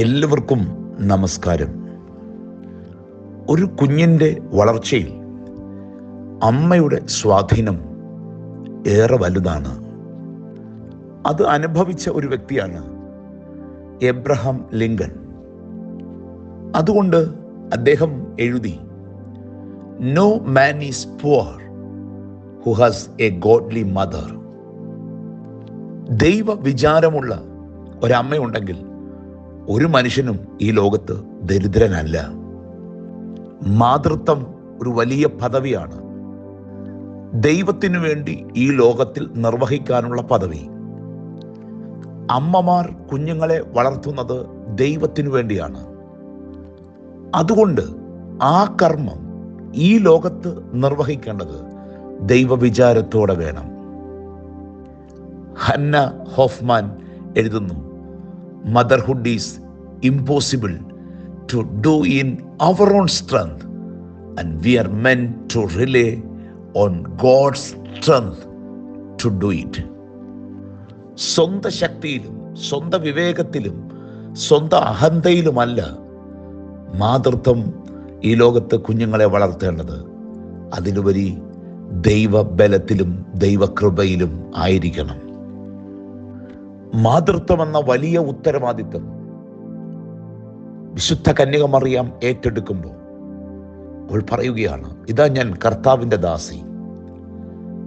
എല്ലാവർക്കും നമസ്കാരം. ഒരു കുഞ്ഞിന്റെ വളർച്ചയിൽ അമ്മയുടെ സ്വാധീനം ഏറെ വലുതാണ്. അത് അനുഭവിച്ച ഒരു വ്യക്തിയാണ് എബ്രഹാം ലിങ്കൺ അതുകൊണ്ട് അദ്ദേഹം എഴുതി no man is poor who has a godly mother ദൈവ വിചാരമുള്ള ഒരമ്മയുണ്ടെങ്കിൽ ഒരു മനുഷ്യനും ഈ ലോകത്ത് ദരിദ്രനല്ല. മാതൃത്വം ഒരു വലിയ പദവിയാണ്. ദൈവത്തിനു വേണ്ടി ഈ ലോകത്തിൽ നിർവഹിക്കാനുള്ള പദവി. അമ്മമാർ കുഞ്ഞുങ്ങളെ വളർത്തുന്നത് ദൈവത്തിനു വേണ്ടിയാണ്. അതുകൊണ്ട് ആ കർമ്മം ഈ ലോകത്ത് നിർവഹിക്കേണ്ടത് ദൈവവിചാരത്തോടെ വേണം. ഹന്ന ഹോഫ്മാൻ എഴുതുന്നു motherhood is impossible to do in our own strength and we are meant to rely on God's strength to do it സ്വന്ത ശക്തിയിലും സ്വന്തം വിവേകത്തിലും സ്വന്തം അഹന്തയിലുമല്ല മാതൃത്വം ഈ ലോകത്ത് കുഞ്ഞുങ്ങളെ വളർത്തേണ്ടത്. അതിലുപരി ദൈവബലത്തിലും ദൈവകൃപയിലും ആയിരിക്കണം. മാതൃത്വം എന്ന വലിയ ഉത്തരവാദിത്വം വിശുദ്ധ കന്യകമറിയാം ഏറ്റെടുക്കുമ്പോൾ അവൾ പറയുകയാണ് ഇതാ ഞാൻ കർത്താവിന്റെ ദാസി.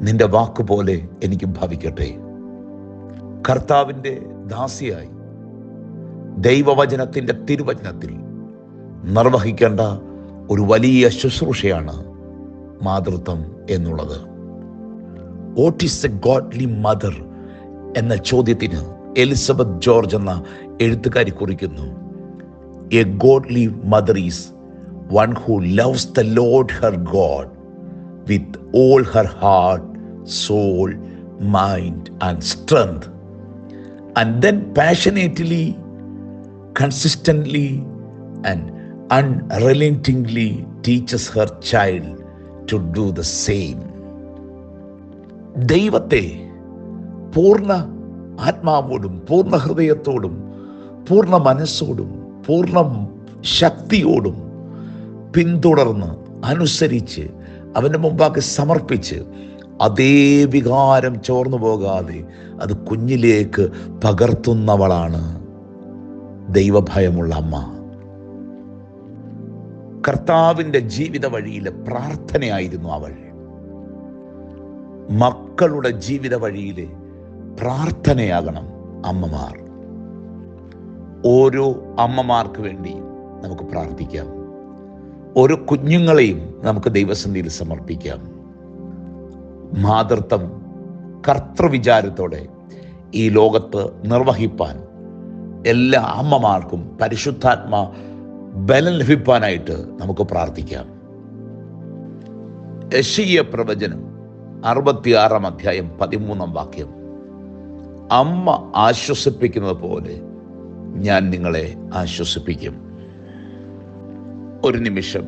നിന്റെ വാക്കുപോലെ എനിക്ക് ഭവിക്കട്ടെ. കർത്താവിന്റെ ദാസിയായി ദൈവവചനത്തിന്റെ തിരുവചനത്തിൽ നിർവഹിക്കേണ്ട ഒരു വലിയ ശുശ്രൂഷയാണ് മാതൃത്വം എന്നുള്ളത്. What is a godly mother എന്ന ചോദ്യത്തിന് എലിസബത്ത് ജോർജ് എന്ന എഴുത്തുകാരി കുറിക്കുന്നു. A godly mother is one who loves the Lord her God with all her heart soul mind and strength and then passionately consistently and unrelentingly teaches her child to do the same ദൈവത്തെ പൂർണ ആത്മാവോടും പൂർണ ഹൃദയത്തോടും പൂർണ മനസ്സോടും പൂർണ ശക്തിയോടും പിന്തുടർന്ന് അനുസരിച്ച് അവന്റെ മുമ്പാകെ സമർപ്പിച്ച് അതേ വികാരം ചോർന്നു പോകാതെ അത് കുഞ്ഞിലേക്ക് പകർത്തുന്നവളാണ് ദൈവഭയമുള്ള അമ്മ. കർത്താവിന്റെ ജീവിത വഴിയിലെ പ്രാർത്ഥനയായിരുന്നു അവൾ. മക്കളുടെ ജീവിത വഴിയിലെ പ്രാർത്ഥനയാകണം അമ്മമാർ. ഓരോ അമ്മമാർക്ക് വേണ്ടി നമുക്ക് പ്രാർത്ഥിക്കാം. ഓരോ കുഞ്ഞുങ്ങളെയും നമുക്ക് ദൈവസന്ധിയിൽ സമർപ്പിക്കാം. മാതൃത്വം കർത്തൃവിചാരത്തോടെ ഈ ലോകത്ത് നിർവഹിപ്പാൻ എല്ലാ അമ്മമാർക്കും പരിശുദ്ധാത്മ ബലം ലഭിപ്പാനായിട്ട് നമുക്ക് പ്രാർത്ഥിക്കാം. യശീയ പ്രവചനം അറുപത്തിയാറാം അധ്യായം പതിമൂന്നാം വാക്യം. അമ്മ ആശ്വസിപ്പിക്കുന്നത് പോലെ ഞാൻ നിങ്ങളെ ആശ്വസിപ്പിക്കും. ഒരു നിമിഷം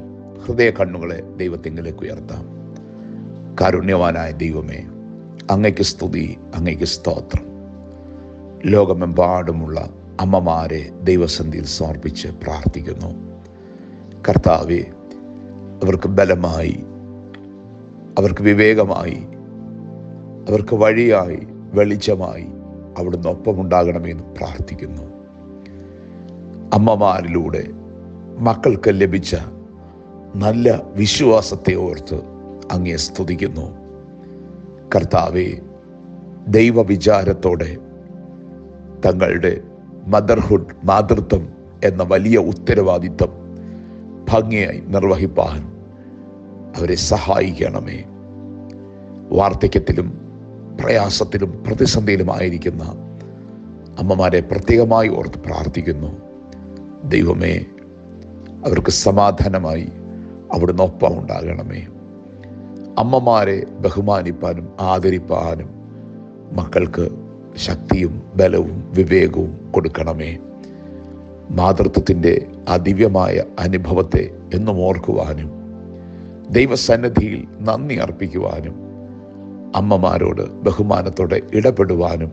ഹൃദയ കണ്ണുകളെ ദൈവത്തിങ്കിലേക്ക് ഉയർത്താം. കാരുണ്യവാനായ ദൈവമേ അങ്ങയ്ക്ക് സ്തുതി അങ്ങയ്ക്ക് സ്തോത്രം. ലോകമെമ്പാടുമുള്ള അമ്മമാരെ ദൈവസന്ധിയിൽ സമർപ്പിച്ച് പ്രാർത്ഥിക്കുന്നു. കർത്താവെ അവർക്ക് ബലമായി അവർക്ക് വിവേകമായി അവർക്ക് വഴിയായി വെളിച്ചമായി അവിടുന്ന് ഒപ്പമുണ്ടാകണമെന്ന് പ്രാർത്ഥിക്കുന്നു. അമ്മമാരിലൂടെ മക്കൾക്ക് ലഭിച്ച നല്ല വിശ്വാസത്തെ ഓർത്ത് അങ്ങേ സ്തുതിക്കുന്നു. കർത്താവെ ദൈവവിചാരത്തോടെ തങ്ങളുടെ മദർഹുഡ് മാതൃത്വം എന്ന വലിയ ഉത്തരവാദിത്വം ഭംഗിയായി നിർവഹിപ്പാൻ അവരെ സഹായിക്കണമേ. വാർദ്ധക്യത്തിലും പ്രയാസത്തിലും പ്രതിസന്ധിയിലുമായിരിക്കുന്ന അമ്മമാരെ പ്രത്യേകമായി ഓർത്ത് പ്രാർത്ഥിക്കുന്നു. ദൈവമേ അവർക്ക് സമാധാനമായി അവിടുന്ന് ഒപ്പം ഉണ്ടാകണമേ. അമ്മമാരെ ബഹുമാനിപ്പാനും ആദരിപ്പാനും മക്കൾക്ക് ശക്തിയും ബലവും വിവേകവും കൊടുക്കണമേ. മാതൃത്വത്തിന്റെ അതിവ്യമായ അനുഭവത്തെ എന്നും ഓർക്കുവാനും ദൈവസന്നിധിയിൽ നന്ദി അർപ്പിക്കുവാനും അമ്മമാരോട് ബഹുമാനത്തോടെ ഇടപെടുവാനും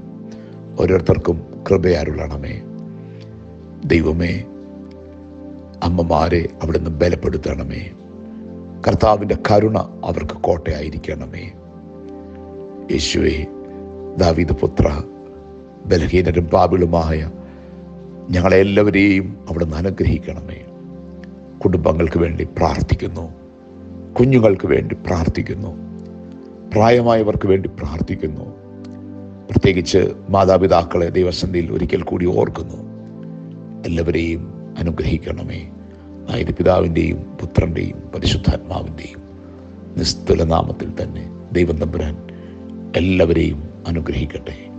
ഓരോരുത്തർക്കും കൃപയാരുളണമേ. ദൈവമേ അമ്മമാരെ അവിടുന്ന് ബലപ്പെടുത്തണമേ. കർത്താവിന്റെ കരുണ അവർക്ക് കോട്ടയായിരിക്കണമേ. യേശുവേ ദാവീദ് പുത്ര ബലഹീനരും പാപിളുമായ ഞങ്ങളെല്ലാവരെയും അവിടുന്ന് അനുഗ്രഹിക്കണമേ. കുടുംബങ്ങൾക്ക് വേണ്ടി പ്രാർത്ഥിക്കുന്നു. കുഞ്ഞുങ്ങൾക്ക് വേണ്ടി പ്രാർത്ഥിക്കുന്നു. പ്രായമായവർക്ക് വേണ്ടി പ്രാർത്ഥിക്കുന്നു. പ്രത്യേകിച്ച് മാതാപിതാക്കളെ ദൈവസന്ധിയിൽ ഒരിക്കൽ കൂടി ഓർക്കുന്നു. എല്ലാവരെയും അനുഗ്രഹിക്കണമേ. ആയത് പിതാവിന്റെയും പുത്രന്റെയും പരിശുദ്ധാത്മാവിന്റെയും നിസ്തുലനാമത്തിൽ തന്നെ ദൈവം തമ്പുരാൻ എല്ലാവരെയും അനുഗ്രഹിക്കട്ടെ.